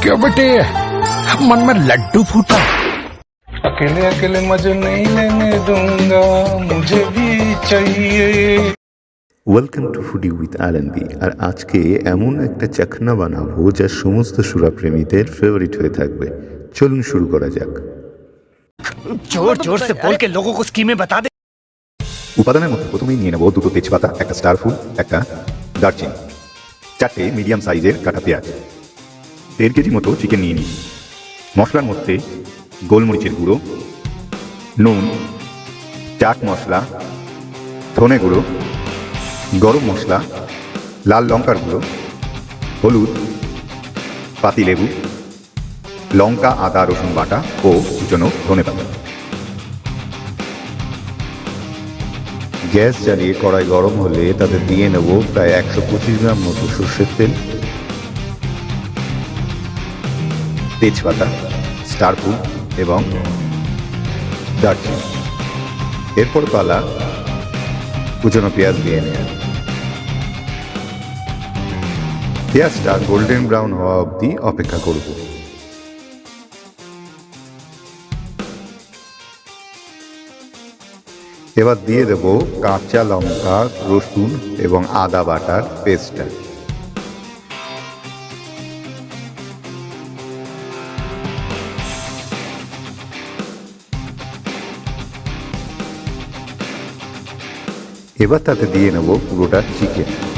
क्यों बेटे मन में लड्डू फूटा अकेले अकेले मजे नहीं लेने दूंगा मुझे भी चाहिए welcome to foodie with RNB আর আজকে এমন একটা চাখনা বানাবো যা সমস্ত সুরাপ্রেমীদের ফেভারিট হয়ে থাকবে চলুন শুরু করা যাক जोर जोर से बोल के लोगों को स्कीमें बता दे উপাদানের মধ্যে প্রথমেই নিয়ে নেবো দুটো তেজপাতা একটা স্টার ফুল একটা দারচিনি চারটে মিডিয়াম সাইজের কাটা পেঁয়াজ দেড় কেজি মতো চিকেন নিয়ে নিই মশলার মধ্যে গোলমরিচের গুঁড়ো, নুন, চাট মশলা, ধনে গুঁড়ো, গরম মশলা, লাল লঙ্কার গুঁড়ো, হলুদ পাতিলেবু লঙ্কা, আদা, রসুন বাটা ও কুচনো ধনে পাতা। গ্যাস জ্বালিয়ে কড়াই গরম হলে তাতে দিয়ে নেব প্রায় একশো পঁচিশ গ্রাম মতো সর্ষের তেল, তেজপাতা, স্টার ফুল এবং দারচিনি। এরপর পালা কুচনো পেঁয়াজ দিয়ে নেওয়া পেঁয়াজটা গোল্ডেন ব্রাউন হওয়া অবধি অপেক্ষা করব। এবার দিয়ে দেব কাঁচা লঙ্কা, রসুন এবং আদা বাটার পেস্টটা এবার তাতে দিয়ে নেব পুরোটা চিকেন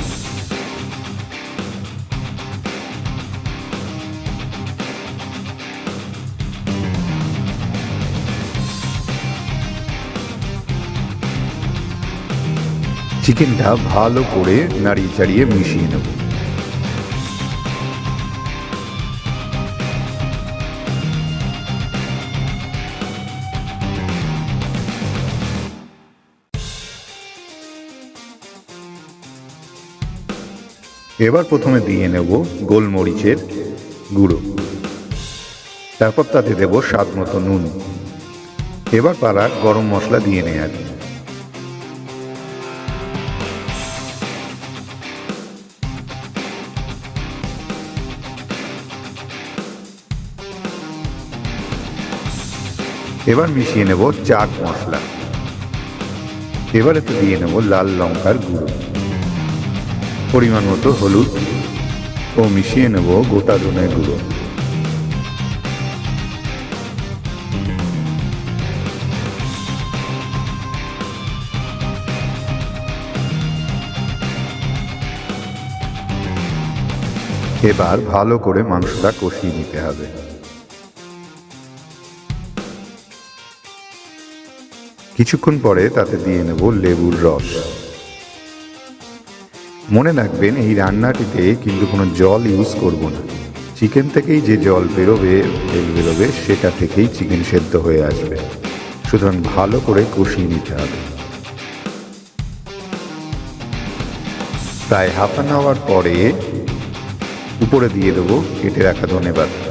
চিকেনটা ভালো করে নাড়িয়ে চাড়িয়ে মিশিয়ে নেব। এবার প্রথমে দিয়ে নেব গোলমরিচের গুঁড়ো। তারপর তাতে দেব স্বাদ মতো নুন। এবার পালা গরম মশলা দিয়ে নেওয়ার এবার মিশিয়ে নেব চাট মশলা। এবার এতে দিয়ে নেব লাল লঙ্কার গুঁড়ো। পরিমাণ মতো হলুদ ও মিশিয়ে নেব গোটা ধনের গুঁড়ো। এবার ভালো করে মাংসটা কষিয়ে নিতে হবে। কিছুক্ষণ পরে তাতে দিয়ে নেব লেবুর রস। মনে রাখবেন, এই রান্নাটিতে কিন্তু কোনো জল ইউজ করব না। চিকেন থেকেই যে জল বেরোবে, তেল বেরোবে, সেটা থেকেই চিকেন সেদ্ধ হয়ে আসবে। সুতরাং ভালো করে কষিয়ে নিতে হবে। প্রায় হাফ অ্যান আওয়ার পরে উপরে দিয়ে দেবো কেটে রাখা ধনে পাতা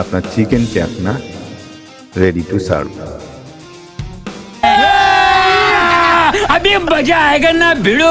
আপনার চিকেন চাকনা রেডি টু সার্ভ अभी मजा आएगा ना भिड़ो